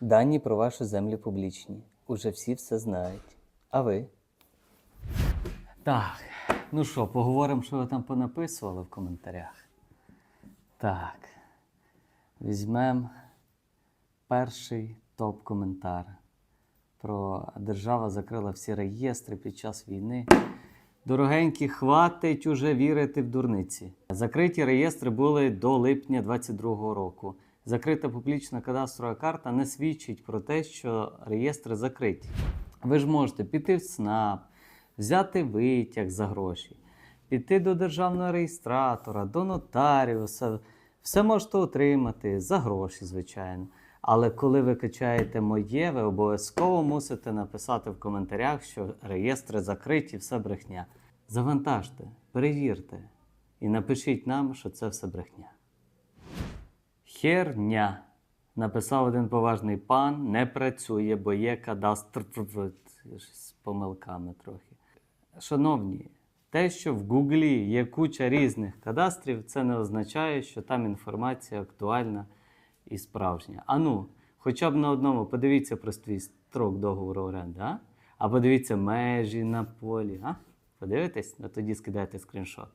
Дані про ваші землі публічні. Уже всі все знають. А ви? Так, ну що, поговоримо, що ви там понаписували в коментарях. Так. Візьмемо перший топ-коментар. Про держава закрила всі реєстри під час війни. Дорогенькі, хватить уже вірити в дурниці. Закриті реєстри були до липня 2022 року. Закрита публічна кадастрова карта не свідчить про те, що реєстри закриті. Ви ж можете піти в СНАП, взяти витяг за гроші, піти до державного реєстратора, до нотаріуса. Все можете отримати за гроші, звичайно. Але коли ви качаєте моє, ви обов'язково мусите написати в коментарях, що реєстри закриті, все брехня. Завантажте, перевірте і напишіть нам, що це все брехня. Херня. Написав один поважний пан, не працює, бо є кадастр з помилками трохи. Шановні, те, що в Гуглі є куча різних кадастрів, це не означає, що там інформація актуальна і справжня. А ну, хоча б на одному подивіться простий строк договору оренди, а? а подивіться межі на полі. А? Подивитесь, а тоді скидайте скріншот.